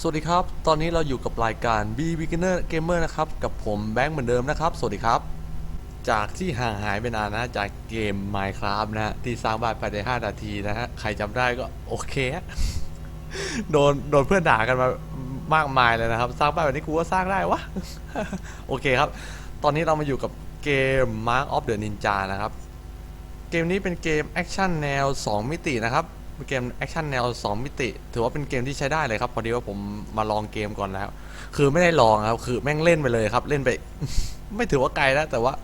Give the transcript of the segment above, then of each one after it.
สวัสดีครับ ตอนนี้เราอยู่กับรายการ B Beginner Gamer นะครับ กับผมแบงค์เหมือนเดิมนะครับ สวัสดีครับ จากที่ห่างหายไปนานนะ จากเกม Minecraft นะฮะ ที่สร้างบ้านภายใน 5 นาทีนะฮะ ใครจำได้ก็โอเค โดนโดนเพื่อนด่ากันมามากมายเลยนะครับ สร้างบ้านแบบนี้กูก็สร้างได้วะ โอเคครับ ตอนนี้เรามาอยู่กับเกม Mark of the Ninja นะครับ เกมนี้เป็นเกมแอคชั่นแนว 2 มิตินะครับ เป็นเกมแอคชั่นแนว 2 มิติ ถือว่าเป็นเกมที่ใช้ได้เลยครับ พอดีว่าผมมาลองเกมก่อนแล้ว คือไม่ได้ลองครับ คือแม่งเล่นไปเลยครับ เล่นไป ไม่ถือว่าไกลนะแต่ว่า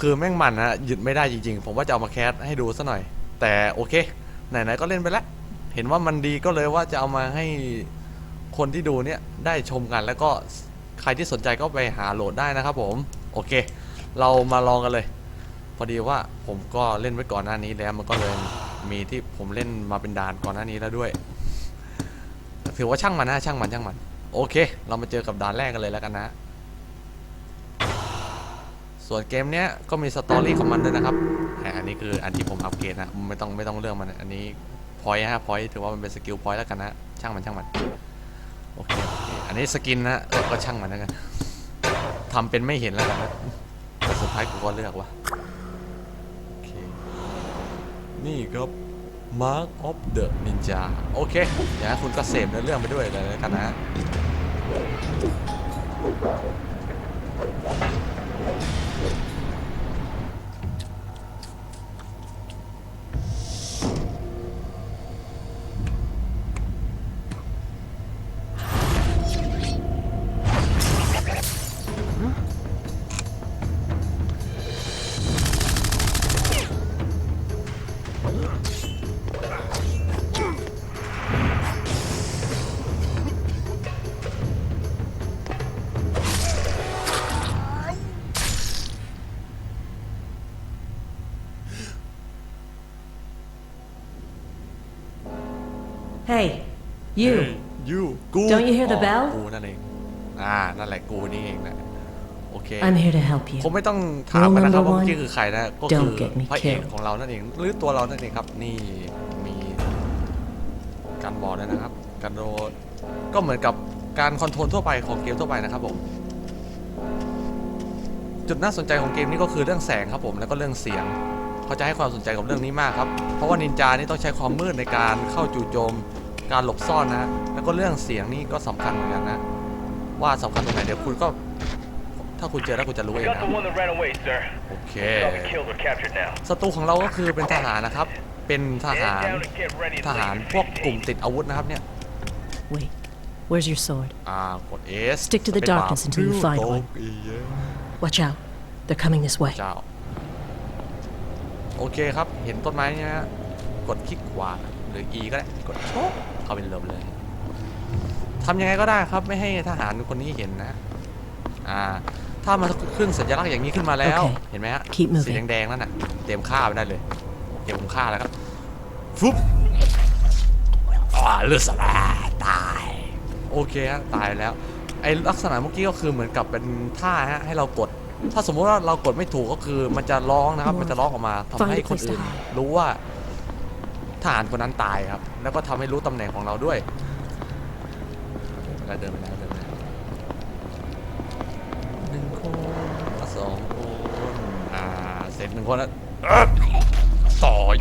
คือแม่งมันนะหยุดไม่ได้จริงๆ ผมว่าจะเอามาแคสให้ดูซะหน่อย แต่โอเค ไหนๆก็เล่นไปแล้ว เห็นว่ามันดีก็เลยว่าจะเอามาให้คนที่ดูเนี่ยได้ชมกัน แล้วก็ใครที่สนใจก็ไปหาโหลดได้นะครับผม โอเค เรามาลองกันเลย พอดีว่าผมก็เล่นไว้ก่อนหน้านี้แล้วมันก็เลย มีที่ผมเล่นมาเป็นด่านก่อนหน้านี้แล้วด้วยถือว่าช่างมันนะช่างมันช่างมัน โอเค เรามาเจอกับด่านแรกกันเลยแล้วกันนะ ส่วนเกมเนี้ยก็มีสตอรี่ของมันด้วยนะครับอ่าอันนี้คืออันที่ผมอัปเกรดนะไม่ต้องไม่ต้องเรื่องมันอันนี้พอยต์ฮะพอยต์ถือว่ามันเป็นสกิลพอยต์แล้วกันนะช่างมันช่างมันโอเคอันนี้สกินนะก็ช่างมันแล้วกันทำเป็นไม่เห็นแล้วกันนะแต่สุดท้ายกูก็เลือกว่ะ นี่ครับ Mark of the Ninja โอเคเดี๋ยวคุณก็เสพในเรื่องไปด้วยเลยแล้วกันนะ Hey, you. ยูกู Don't you hear the อ๋อ bell? กูนั่นเอง อ่า นั่นแหละกูนี่เองนะโอเค I'm here to help you. คงไม่ต้องถามกันนะครับ Rule ว่า number เมื่อกี้คือใครนะ ก็คือ Don't get me พระเอก killed ของเรานั่นเอง หรือตัวเรานั่นเองครับ นี่มีการบอลด้วยนะครับ การโดดก็เหมือนกับการคอนโทรลทั่วไปของเกมทั่วไปนะครับผม จุดน่าสนใจของเกมนี้ก็คือเรื่องแสงครับผม แล้วก็เรื่องเสียง เขาจะให้ความสนใจกับเรื่องนี้มากครับ เพราะว่านินจานี่ต้องใช้ความมืดในการเข้าจู่โจม การหลบซ่อนนะ แล้วก็เรื่องเสียงนี่ก็สำคัญเหมือนกันนะ ว่าสำคัญตรงไหนเดี๋ยวคุณก็ ถ้าคุณเจอแล้วคุณจะรู้เอง Got นะ the one that ran away, sir. โอเค Probably killed or captured now. ศัตรูของเราก็คือเป็นทหารนะครับ เป็นทหาร Head down and get ready to ทหาร leave. พวกกลุ่มติดอาวุธนะครับเนี่ย Wait, where's your sword? อ่ากด S Stick to the เป็นบาป darkness until you find โต๊ะ one. อีเยอะ Watch out. They're coming this way. เจ้าโอเคครับ เห็นต้นไม้เนี่ยฮะกดคลิกขวาหรือ E ก็ได้ กดโชก เข้าเป็นลมเลยทำยังไงก็ได้ครับไม่ให้ทหารคนนี้เห็นนะ อ่า ถ้ามันขึ้นสัญลักษณ์อย่างนี้ขึ้นมาแล้วโอเคเห็นไหมฮะ Keep moving สีแดงๆนั่นน่ะเตรียมฆ่าไปได้เลยโอเคผมฆ่าแล้วครับฟุ๊บอ่าเลือดสลายตาย โอเคฮะตายแล้ว ไอลักษณะเมื่อกี้ก็คือเหมือนกับเป็นท่าฮะให้เรากด ถ้าสมมุติว่าเรากดไม่ถูกก็คือมันจะร้องนะครับ มันจะร้องออกมาทำให้คนอื่นรู้ว่า ทหารคนนั้นตายครับ แล้วก็ทำให้รู้ตำแหน่งของเราด้วยแล้วเดินไปแล้วเดินไปแล้วหนึ่งคนสองคนอ่าเสร็จหนึ่งคนแล้วเอิ๊บต่อย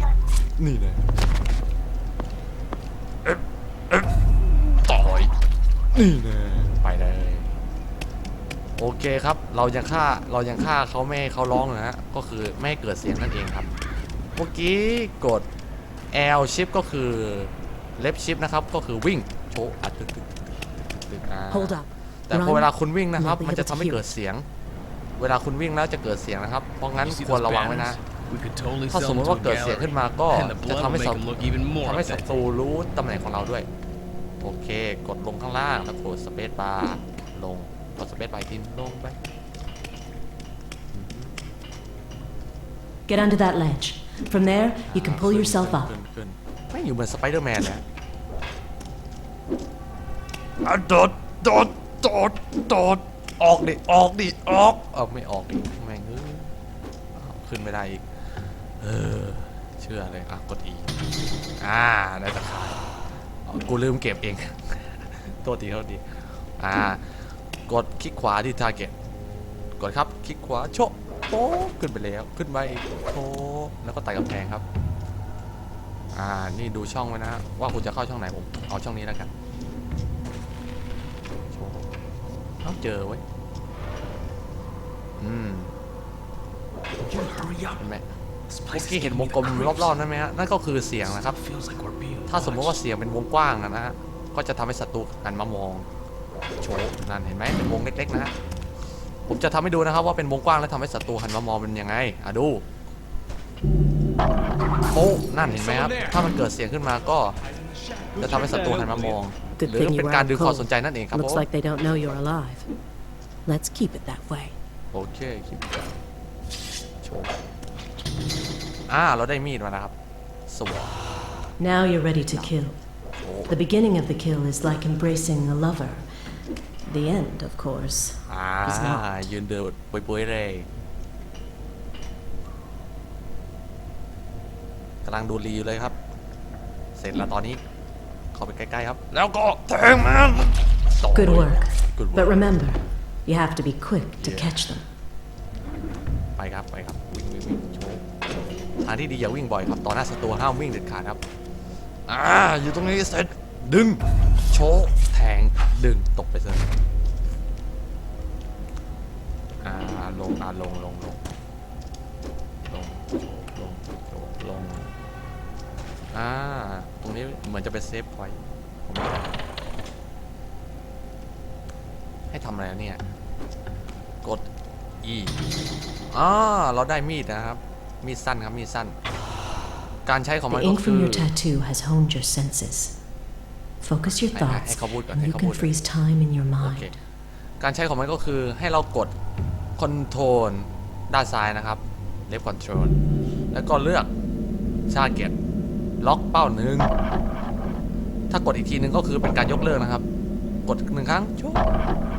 นี่เลยเอ๊บเอ๊บต่อยนี่เลยไปเลย โอเคครับ เรายังฆ่าเรายังฆ่าเขาไม่ให้เขาร้องนะฮะก็คือไม่ให้เกิดเสียงนั่นเองครับ เมื่อกี้กด L shift ก็คือ left shift นะครับ ก็คือวิ่งโชว์อัดตึกตึกตึกตึกตึกอ่า Hold up. แต่พอเวลาคุณวิ่งนะครับ Run. มันจะทำให้เกิดเสียง เวลาคุณวิ่งแล้วจะเกิดเสียงนะครับ เพราะงั้น You see ควร those ระวังไว้นะ banners? We could totally ถ้า sell สมม them ติ to ว่า a เกิดเสียงขึ้นมา gallery, ก็ and the จะ blood ทำ will ให้ make ศั them look even more ทำให้ศัต authentic. รูรู้ตำแหน่งของเราด้วย โอเค กดลงข้างล่างแล้วกดสเปซบาร์ลง กดสเปซบาร์อีกทีลงไป Get under that ledge. From there, you can pull yourself up. ขึ้นขึ้นไม่อยู่เหมือนสไปเดอร์แมนเลยอะอะโดดโดดโดดโดดออกดิ ออกดิ ออก เออไม่ออกดิ แม่งเอ้ยอ้าวขึ้นไม่ได้อีก เออ เชื่อเลยอะกด E อ่าได้ตะข่ายอ๋อกูลืมเก็บเอง โทษทีโทษทีอ่า กดคลิกขวาที่ target กดครับ คลิกขวาโชะ โป๊ะขึ้นไปแล้วขึ้นไปโชะแล้วก็ไต่กำแพงครับ อ่านี่ดูช่องไว้นะว่าคุณจะเข้าช่องไหนผมเอาช่องนี้แล้วกันโชว์เอาเจอไว้ยอืมเห็นไหมเมื่อกี้เห็นวงกลมรอบๆนั่นไหมฮะนั่นก็คือเสียงนะครับ ถ้าสมมติว่าเสียงเป็นวงกว้างนะฮะก็จะทำให้ศัตรูหันมามองโชว์นั่นเห็นไหมเป็นวงเล็กๆนะฮะ ผมจะทำให้ดูนะครับว่าเป็นวงกว้างแล้วทำให้ศัตรูหันมามองเป็นยังไงอะดูโป๊ะนั่นเห็นไหมครับถ้ามันเกิดเสียงขึ้นมาก็จะทำให้ศัตรูหันมามอง Good หรือ thing you เป็น were การ out ดึงความ cold. สนใจนั่นเองครับผ Looks ม like they don't know you're alive. Let's keep it that way. โอเคคลิปนี้โชว์อ่าเราได้มีดมาแล้วครับสวย Now you're ready to kill. The beginning of the kill is like embracing a lover. The end, of course, อ่า is not. ยืนเดินปุยๆเลยกำลังดูรีอยู่เลยครับ เสร็จแล้วตอนนี้ เข้าไปใกล้ๆครับ แล้วก็แทงมันโถ่ Good work. Good But work remember, you have to be quick to Yeah. catch them. ไปครับไปครับ วิ่งวิ่งวิ่งโชว์ทางที่ดีอย่าวิ่งบ่อยครับ ต่อหน้าศัตรูห้ามวิ่งเด็ดขาดครับ อ่า อยู่ตรงนี้เสร็จ ดึง โชว์แทง ดึง ตกไปเลยอ่า ลง อ่าลง ลง ลง ลง ลง ลง ลง อ่า ตรงนี้เหมือนจะเป็นเซฟพอยต์ผมไม่ได้ให้ทำอะไรเนี่ย กด E อ่า เราได้มีดนะครับ มีดสั้นครับ มีดสั้น การใช้ของมัน The ก็ ink คื from อ your tattoo has honed your senses. Focus your Hey, hey, thoughts, hey, kabul, and hey, you can kabul. freeze time in your โอ mind. เคการใช้ของมันก็คือให้เรากดคอนโทรลด้านซ้ายนะครับ left control แล้วก็เลือก target ล็อกเป้าหนึ่งถ้ากดอีกทีหนึ่งก็คือเป็นการยกเลิกนะครับ กดหนึ่งครั้งชุบ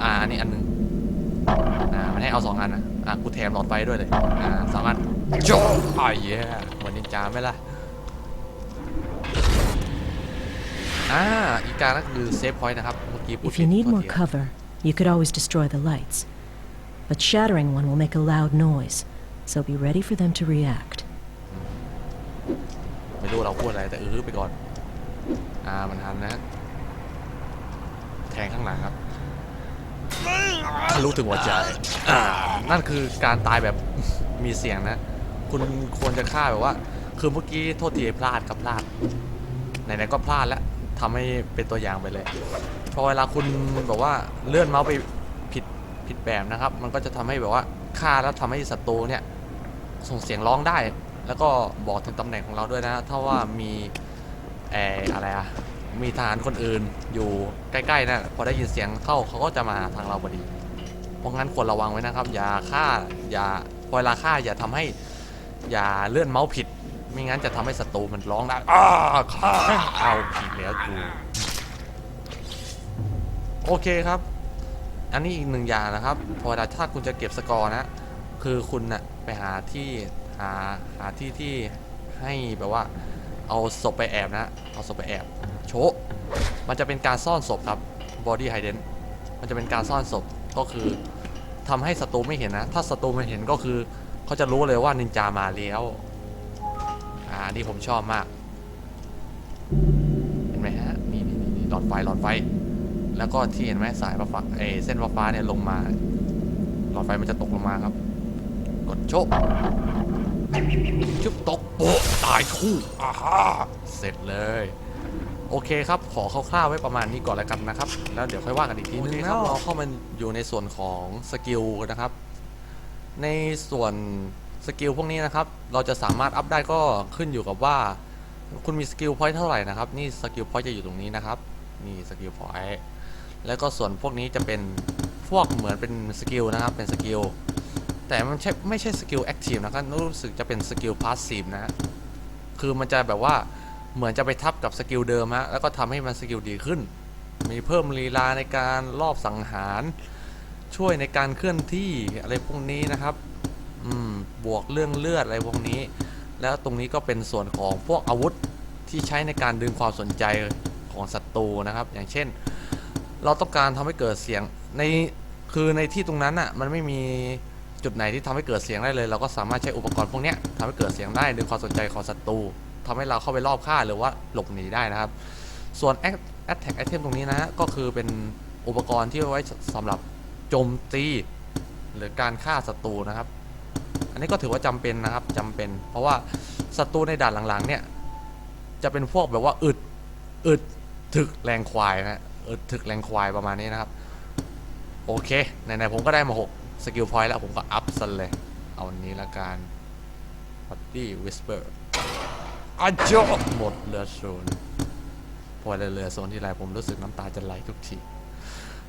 อ่าอันนี้อันหนึ่งอ่ามันให้เอาสองอันนะอ่ากูแถมหลอดไฟด้วยเลยอ่าสามอันโจอ่าเย้เหมือนนินจาไหมล่ะ อ่าอีกการก็คือเซฟพอยต์นะครับ เมื่อกี้พูด If ผิ you ด need โทษ more ที cover, you could always destroy the lights. But shattering one will make a loud noise, so be ready for them to react. ไม่รู้เราพูดอะไรแต่เออไปก่อน อ่ามันทันนะแทงข้างหลังครับทะลุถึงหัวใจ อ่า นั่นคือการตายแบบ มีเสียงนะ คุณควรจะฆ่าแบบว่า คือเมื่อกี้โทษทีพลาดครับพลาด ไหนๆก็พลาดแล้ว ทำให้เป็นตัวอย่างไปเลย พอเวลาคุณแบบว่าเลื่อนเมาส์ไปผิดผิดแบบนะครับ มันก็จะทำให้แบบว่าฆ่าแล้วทำให้ศัตรูเนี่ยส่งเสียงร้องได้ แล้วก็บอกถึงตำแหน่งของเราด้วยนะ ถ้าว่ามีแอออะไรอะมีทหารคนอื่นอยู่ใกล้ๆนะพอได้ยินเสียงเข้าเขาก็จะมาหาทางเราพอดี เพราะงั้นควรระวังไว้นะครับ อย่าฆ่าอย่าพอเวลาฆ่าอย่าทำให้ อย่าเลื่อนเมาส์ผิด ไม่งั้นจะทำให้ศัตรูมันร้องได้อ้าฆ่าเอาผิดแล้วกูโอเคครับ อันนี้อีกหนึ่งอย่างนะครับ พอเวลาถ้าคุณจะเก็บสกอร์นะ คือคุณนะไปหาที่หาหาที่ที่ให้แบบว่า เอาศพไปแอบนะ เอาศพไปแอบ โชะมันจะเป็นการซ่อนศพครับ body hidden มันจะเป็นการซ่อนศพก็คือทำให้ศัตรูไม่เห็นนะ ถ้าศัตรูไม่เห็นก็คือเขาจะรู้เลยว่านินจามาแล้วาอันนี้ผมชอบมาก เห็นไหมฮะ นี่นี่นี่หลอดไฟหลอดไฟ แล้วก็ที่เห็นไหมสายฟ้าๆเอยเส้นฟ้าๆเนี่ยลงมา หลอดไฟมันจะตกลงมาครับ กดโชคชุบตกโปะตายคู่อ่าฮะเสร็จเลย โอเคครับ ขอคร่าวๆไว้ประมาณนี้ก่อนแล้วกันนะครับ แล้วเดี๋ยวค่อยว่ากันอีกทีนึงแล้วเราเข้ามาอยู่ในส่วนของสกิลนะครับ ในส่วน สกิลพวกนี้นะครับ เราจะสามารถอัพได้ก็ขึ้นอยู่กับว่า คุณมีสกิลพอยต์เท่าไหร่นะครับ นี่สกิลพอยต์จะอยู่ตรงนี้นะครับนี่สกิลพอยต์แล้วก็ส่วนพวกนี้จะเป็นพวกเหมือนเป็นสกิลนะครับ เป็นสกิลแต่มันไม่ใช่สกิลแอคทีฟนะครับรู้สึกจะเป็นสกิลพาสซีฟนะฮะคือมันจะแบบว่าเหมือนจะไปทับกับสกิลเดิมฮะแล้วก็ทำให้มันสกิลดีขึ้น มีเพิ่มลีลาในการรอบสังหาร ช่วยในการเคลื่อนที่อะไรพวกนี้นะครับ อืมบวกเรื่องเลือดอะไรพวกนี้ แล้วตรงนี้ก็เป็นส่วนของพวกอาวุธที่ใช้ในการดึงความสนใจของศัตรูนะครับ อย่างเช่น เราต้องการทำให้เกิดเสียงในคือในที่ตรงนั้นอะมันไม่มีจุดไหนที่ทำให้เกิดเสียงได้เลย เราก็สามารถใช้อุปกรณ์พวกนี้ยทำให้เกิดเสียงได้ดึงความสนใจของศัตรูทำให้เราเข้าไปรอบฆ่าหรือว่าหลบหนีได้นะครับ ส่วน attack item ตรงนี้นะก็คือเป็นอุปกรณ์ที่ไว้สำหรับโจมตี หรือการฆ่าศัตรูนะครับ นนี้ก็ถือว่าจำเป็นนะครับจำเป็น เพราะว่าศัตรูในด่านหลังๆ เนี่ย จะเป็นพวกแบบว่าอึดอึดถึกแรงควายนะอึดถึกแรงควายประมาณนี้นะครับ โอเคไหนๆผมก็ได้มา6สกิลพอยต์แล้วผมก็อัพซะเลย เอาอันนี้ละกัน Body Whisper อาจอหมดเหลือศูนย์พอเหลือโซนที่ไรผมรู้สึกน้ำตาจะไหลทุกที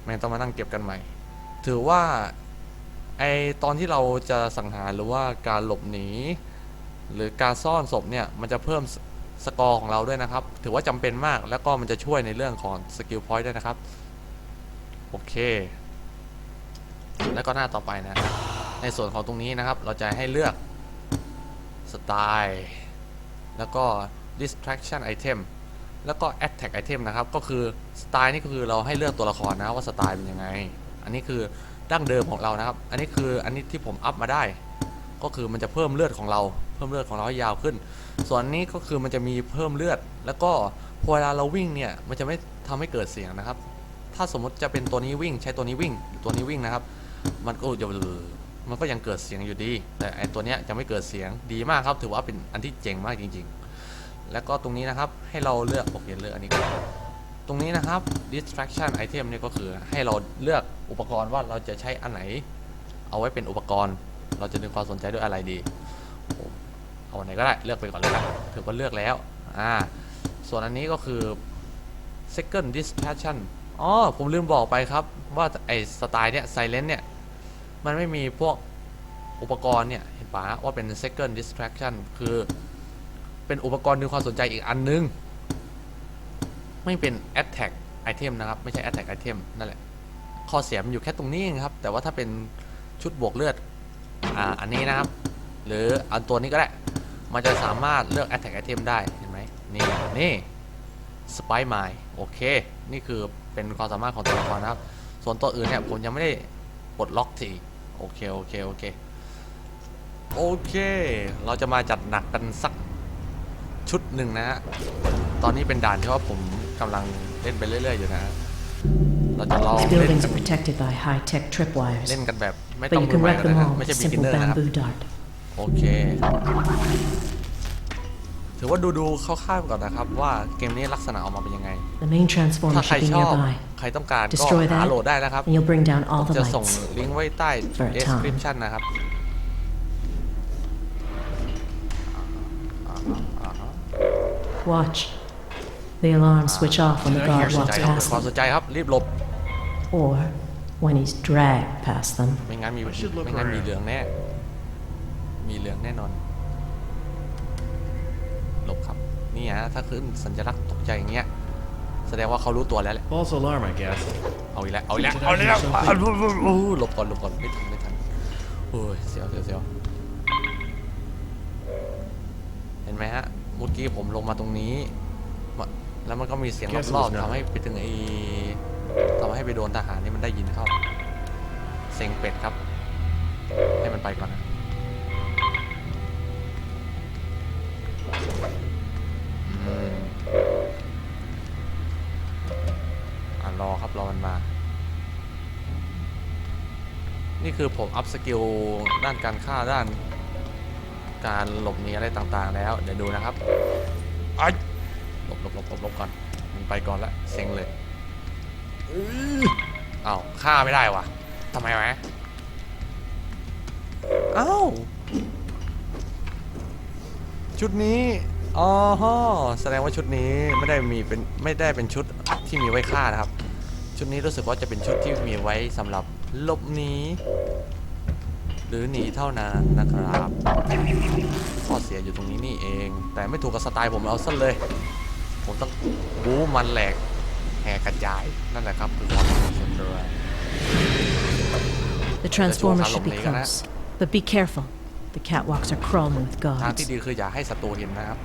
แม่งต้องมานั่งเก็บกันใหม่ ถือว่า ไอตอนที่เราจะสังหารหรือว่าการหลบหนี หรือการซ่อนศพเนี่ย มันจะเพิ่มสกอร์ของเราด้วยนะครับ ถือว่าจำเป็นมากแล้วก็มันจะช่วยในเรื่องของสกิลพอยต์ด้วยนะครับ โอเค แล้วก็หน้าต่อไปนะ ในส่วนของตรงนี้นะครับ เราจะให้เลือกสไตล์แล้วก็ distraction item แล้วก็ attack item นะครับ ก็คือสไตล์นี่ก็คือเราให้เลือกตัวละครนะว่าสไตล์เป็นยังไง อันนี้คือ ดั้งเดิมของเรานะครับ อันนี้คืออันนี้ที่ผมอัพมาได้ ก็คือมันจะเพิ่มเลือดของเรา เพิ่มเลือดของเราให้ยาวขึ้น ส่วนนี้ก็คือมันจะมีเพิ่มเลือด แล้วก็พอเวลาเราวิ่งเนี่ยมันจะไม่ทำให้เกิดเสียงนะครับ ถ้าสมมติจะเป็นตัวนี้วิ่งใช้ตัวนี้วิ่งตัวนี้วิ่งนะครับ มันก็จะมันก็ยังเกิดเสียงอยู่ดี แต่ไอตัวเนี้ยจะไม่เกิดเสียงดีมากครับ ถือว่าเป็นอันที่เจ๋งมากจริง ๆ แล้วก็ตรงนี้นะครับให้เราเลือกโอเคเลือกอันนี้ก่อน ตรงนี้นะครับ distraction item เนี่ยก็คือให้เราเลือกอุปกรณ์ว่าเราจะใช้อันไหน เอาไว้เป็นอุปกรณ์ เราจะดึงความสนใจด้วยอะไรดี เอาอันไหนก็ได้เลือกไปก่อนเลยครับถือว่าเลือกแล้วอ่าส่วนอันนี้ก็คือ second distraction อ๋อผมลืมบอกไปครับว่าไอสไตล์เนี่ย silent เนี่ย มันไม่มีพวกอุปกรณ์เนี่ย เห็นปะว่าเป็น second distraction คือเป็นอุปกรณ์ดึงความสนใจอีกอันนึง ไม่เป็น attack item นะครับ ไม่ใช่ attack item นั่นแหละ ข้อเสียมันอยู่แค่ตรงนี้เองครับ แต่ว่าถ้าเป็นชุดบวกเลือด อ่า อันนี้นะครับ หรืออันตัวนี้ก็ได้ มันจะสามารถเลือก attack item ได้ เห็นไหมนี่ นี่ spy mine โอเค นี่คือเป็นความสามารถของตัวละครนะครับ ส่วนตัวอื่นเนี่ยผมยังไม่ได้ปลดล็อกทีโอเค โอเค โอเค โอเค เราจะมาจัดหนักกันสักชุดหนึ่งนะฮะ ตอนนี้เป็นด่านที่ว่าผม กำลังเล่นไปเรื่อยๆอยู่นะฮะเราจะลอง These เล่น buildings are protected by high-tech tripwires, เล่นกันแบบไม่ but ต้อง you มือ can ใหม่ wreck กัน them นะฮะ all ไม่ with ใช่ a บิ๊ก simple เนอร์นะครับ bamboo dart. โอเค ถือว่าดูดูๆคร่าวๆก่อนนะครับ ว่าเกมนี้ลักษณะออกมาเป็นยังไง The main ถ้า transformer ใคร should be ชอบ nearby, ใครต้องการก็ Destroy หา that โหลดได้นะครับ and you'll bring down ผ all ม the จะส่ง lights. ลิงก์ไว้ใต้ For a time. description นะครับ Watch. The alarms switch off when the Did I hear guard ใจ walks ครับ past ความ them, สนใจครับ รีบหลบ or when he's dragged past them. ไม่งั้นมี I should look ไม่งั้นมี around. เหลืองแน่ มีเหลืองแน่นอน หลบครับ นี่ฮะ ถ้าขึ้นสัญลักษณ์ตกใจอย่างเงี้ย แสดงว่าเขารู้ตัวแล้วแหละ False alarm, I guess. เอาอีกแล้ว เอาอีกแล้ว Did I เอาอีกแล้ว hear something? อะรู้รู้รู้หลบก่อน หลบก่อน ไม่ทัน ไม่ทัน โอ้ย เสียวเสียวเสียวเห็นไหมฮะ เมื่อกี้ผมลงมาตรงนี้มา แล้วมันก็มีเสียง Guess it รอบ was ๆ nothing. ทำให้ไปถึงไอ้ทำให้ไปโดนทหารนี่มันได้ยินเข้าเซ็งเป็ดครับ ให้มันไปก่อนนะอืมอะรอครับรอมันมา นี่คือผมอัพสกิลด้านการฆ่าด้าน การหลบหนีอะไรต่างๆ แล้ว เดี๋ยวดูนะครับไอ้ย หลบหลบหลบหลบหลบก่อนมันไปก่อนละเซ็งเลยอื้ออ้าวฆ่าไม่ได้วะทำไมวะอ้าวชุดนี้อ๋อแสดงว่าชุดนี้ไม่ได้มีเป็นไม่ได้เป็นชุดที่มีไว้ฆ่านะครับ ชุดนี้รู้สึกว่าจะเป็นชุดที่มีไว้สำหรับลบหนีหรือหนีเท่านั้นนะครับข้อเสียอยู่ตรงนี้นี่เอง แต่ไม่ถูกกับสไตล์ผมเอาซะเลย ผมต้องบู๊มันแหลกแหกกระจายนั่นแหละครับคือความสนุกสนาน The transformer That's should be all I'll close. But be careful. The catwalks are crawling with ทาง guards. ที่ดีคืออย่าให้ศัตรูเห็นนะครับ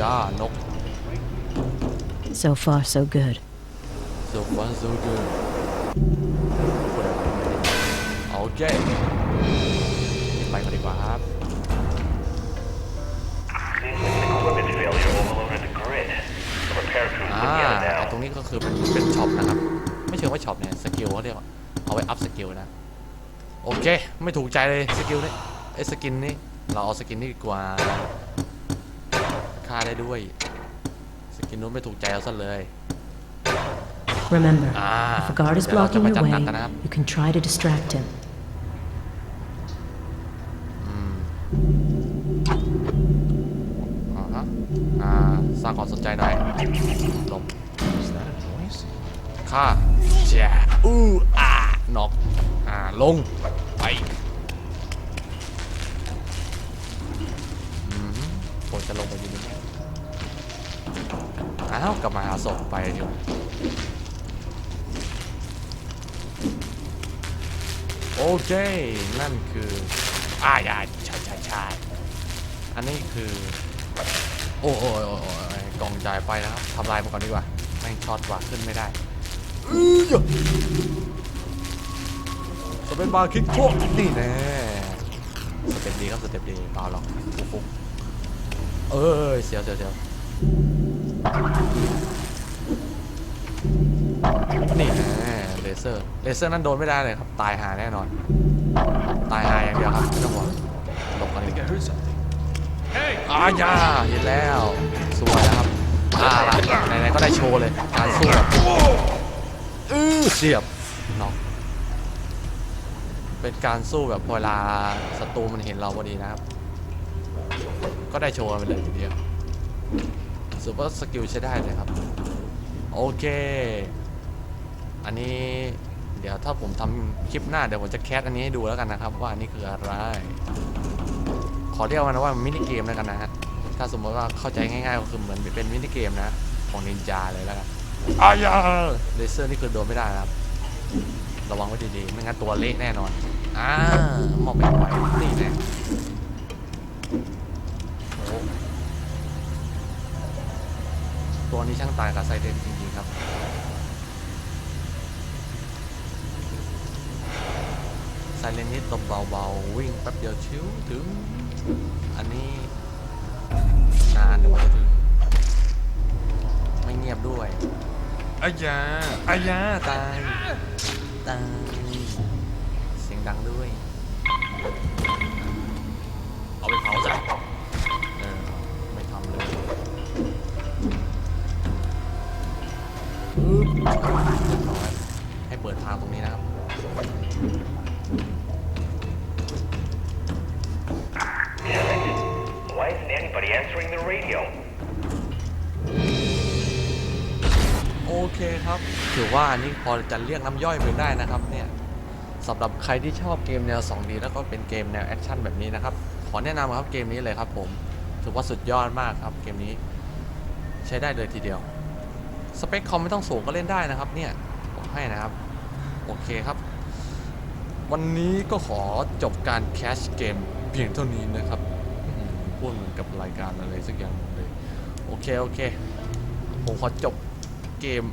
ยานก So far, so good. so far so good พูดอะไรไม่ได้โอเคไปกันดีกว่าครับ Seems like an equipment failure overloaded the grid. The repair crews อ่า looking at it ไอ้ now. ตรงนี้ก็คือเป็นเป็นช็อปนะครับ ไม่เชิงว่าช็อปเนี่ย สกิลเขาเรียกว่าเอาไว้อัพสกิลนะ โอเค ไม่ถูกใจเลยสกิลนี้ไอ้สกินนี้เราเอาสกินนี้ดีกว่า ค่าได้ด้วย สกินนู้นไม่ถูกใจเอาซะเลย Remember, Ah, if a guard is ดี๋ยวเรา blocking จะมา your จัด way, หนักกันนะครับ you can try to distract him. อ่าฮะอ่าสร้างความสนใจหน่อยหลบ Is that a noise? ค่าแช่อู้อ่านอกอ่าลงไป ลับมาหาศพไปดีกว่าโอเค นั่นคืออ่าอย่าใช่ใช่ใช่อันนี้คือ โอ้โอ้โอ้โอ้ยกล่องจ่ายไปนะครับทำลายมันก่อนดีกว่าแม่งช็อตว่ะขึ้นไม่ได้อื้อยะสเปนบาร์คิกโคนี่แน่สเต็ปดีครับสเต็ปดีเปล่าหรอกฟุกฟุกเอ้ยเสียวเสียวเสียว นี่แน่เลเซอร์ เลเซอร์นั่นโดนไม่ได้เลยครับ ตายหาแน่นอน ตายหาอย่างเดียวครับไม่ต้องห่วงหลบกัน I ดี think I heard something. Hey! อาญาเห็นแล้ว สวยแล้วครับอ่าละไหนๆก็ได้โชว์เลย การสู้แบบอื้อเสียบน็อกเป็นการสู้แบบเวลาศัตรูมันเห็นเราพอดีนะครับ ก็ได้โชว์กันไปเลยทีเดียว ซูเปอร์สกิลใช้ได้เลยครับ โอเค อันนี้เดี๋ยวถ้าผมทำคลิปหน้าเดี๋ยวผมจะแคสอันนี้ให้ดูแล้วกันนะครับ ว่าอันนี้คืออะไร ขอเรียกมันว่ามินิเกมแล้วกันนะฮะถ้าสมมติว่าเข้าใจง่ายๆก็คือเหมือนเป็นมินิเกมนะ ของนินจาเลยแล้วกันอายาเลเซอร์นี่คือโดนไม่ได้นะครับ ระวังไว้ดีๆไม่งั้นตัวเละแน่นอนอ่ามองไปไหวนี่แน่โอ้โห ตัวนี้ช่างตายกับไซเดนจริงๆครับไซเลนนี่ตบเบาๆ วิ่งแป๊บเดียวชิวถึง อันนี้นานเดี๋ยวกว่าจะถึง ไม่เงียบด้วยอายาอายาตาย ตาย เสียงดังด้วย อว่าอันนี้พอจะเรียกน้ำย่อยไปได้นะครับเนี่ยสำหรับใครที่ชอบเกมแนว 2D แล้วก็เป็นเกมแนวแอคชั่นแบบนี้นะครับ ขอแนะนำครับเกมนี้เลยครับผมถือว่าสุดยอดมากครับเกมนี้ ใช้ได้เลยทีเดียว สเปคคอมไม่ต้องสูงก็เล่นได้นะครับ เนี่ยบอกให้นะครับ โอเคครับ วันนี้ก็ขอจบการแคชเกมเพียงเท่านี้นะครับพูดเหมือนกับรายการอะไรสักอย่างเลย โอเค โอเค ผมขอจบเกม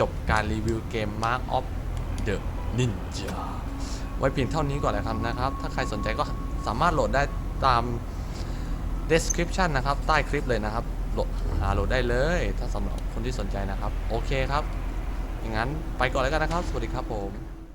จบการรีวิวเกม Mark of the Ninja ไว้เพียงเท่านี้ก่อนเลยครับนะครับ ถ้าใครสนใจก็สามารถโหลดได้ตาม description นะครับ ใต้คลิปเลยนะครับโหลดหาโหลดได้เลย ถ้าสำหรับคนที่สนใจนะครับ โอเคครับอย่างนั้นไปก่อนแล้วกันนะครับ สวัสดีครับผม